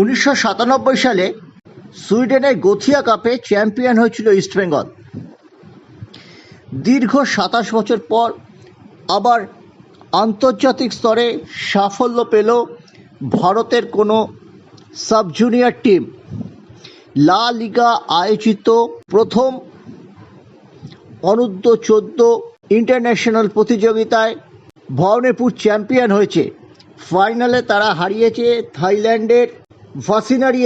উনিশশো সাতানব্বই সালে সুইডেনের গোথিয়া কাপে চ্যাম্পিয়ন হয়েছিল ইস্টবেঙ্গল দীর্ঘ সাতাশ বছর পর আবার আন্তর্জাতিক স্তরে সাফল্য পেল ভারতের কোনো সাব জুনিয়র টিম। লা লিগা আয়োজিত প্রথম অনূর্ধ্ব চোদ্দ ইন্টারন্যাশনাল প্রতিযোগিতায় ভবনেপুর চ্যাম্পিয়ন হয়েছে। ফাইনালে তারা হারিয়েছে থাইল্যান্ডের ভাসিনারি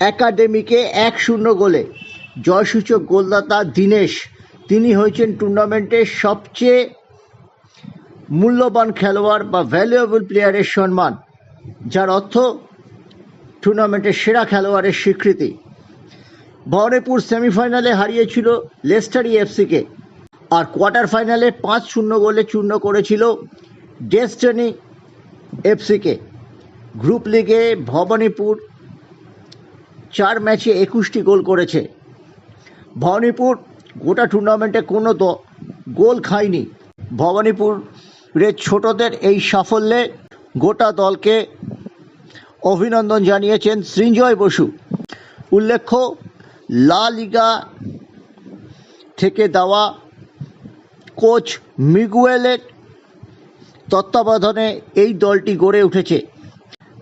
একাডেমিকে এক শূন্য গোলে। জয়সূচক গোলদাতা দীনেশ, তিনি হয়েছেন টুর্নামেন্টের সবচেয়ে মূল্যবান খেলোয়াড় বা ভ্যালুয়েবল প্লেয়ারের সম্মান, যার অর্থ টুর্নামেন্টের সেরা খেলোয়াড়ের স্বীকৃতি। ভবানীপুর সেমিফাইনালে হারিয়েছিল লেস্টারি এফসিকে আর কোয়ার্টার ফাইনালে পাঁচ শূন্য গোলে চূর্ণ করেছিল ডেস্টনি এফসিকে। গ্রুপ লিগে ভবানীপুর চার ম্যাচে একুশটি গোল করেছে। ভবানীপুর গোটা টুর্নামেন্টে কোনো দ গোল খায়নি। ভবানীপুরের ছোটদের এই সাফল্যে গোটা দলকে অভিনন্দন জানিয়েছেন সৃঞ্জয় বসু। উল্লেখ্য, লা লিগা থেকে দেওয়া কোচ মিগুয়েলের তত্ত্বাবধানে এই দলটি গড়ে উঠেছে।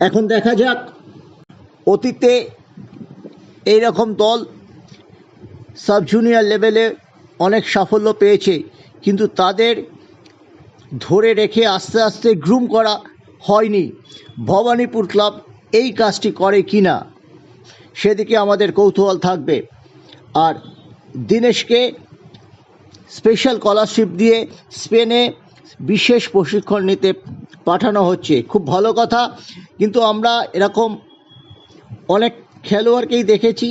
এখন দেখা যাক, অতীতে এই রকম দল সাব জুনিয়র লেভেলে অনেক সাফল্য পেয়েছে, কিন্তু তাদের ধরে রেখে আস্তে আস্তে গ্রুম করা হয়নি। ভবানীপুর ক্লাব এই কাজটি করে কি না সেদিকে আমাদের কৌতূহল থাকবে। আর দিনেশকে স্পেশাল স্কলারশিপ দিয়ে স্পেনে বিশেষ প্রশিক্ষণ নিতে পাঠানো হচ্ছে। খুব ভালো কথা, কিন্তু আমরা এরকম অনেক খেলোয়াড়কেই দেখেছি,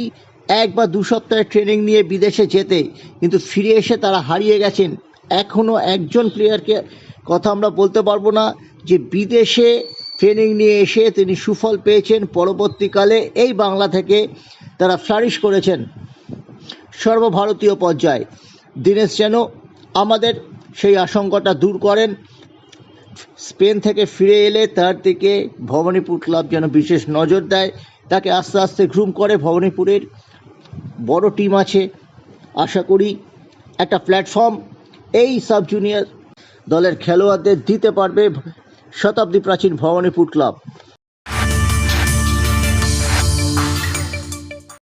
এক বা দু সপ্তাহের ট্রেনিং নিয়ে বিদেশে যেতে, কিন্তু ফিরে এসে তারা হারিয়ে গেছেন। এখনও একজন প্লেয়ারকে কথা আমরা বলতে পারব না যে বিদেশে ট্রেনিং নিয়ে এসে তিনি সুফল পেয়েছেন। পরবর্তীকালে এই বাংলা থেকে তারা ফ্লারিশ করেছেন। সর্বভারতীয় পর্যায়ে। দীনেশ, যেন আমাদের সেই আশঙ্কাটা দূর করেন। স্পেন থেকে ফিরে এলে তার দিকে ভবানীপুর ক্লাব যেন বিশেষ নজর দেয়। তাকে আস্তে আস্তে গ্রুম করে ভবানীপুরের বড় টিম আছে। আশা করি একটা প্ল্যাটফর্ম এই সাব জুনিয়র দলের খেলোয়াড়দের দিতে পারবে শতাব্দী প্রাচীন ভবানীপুর ক্লাব।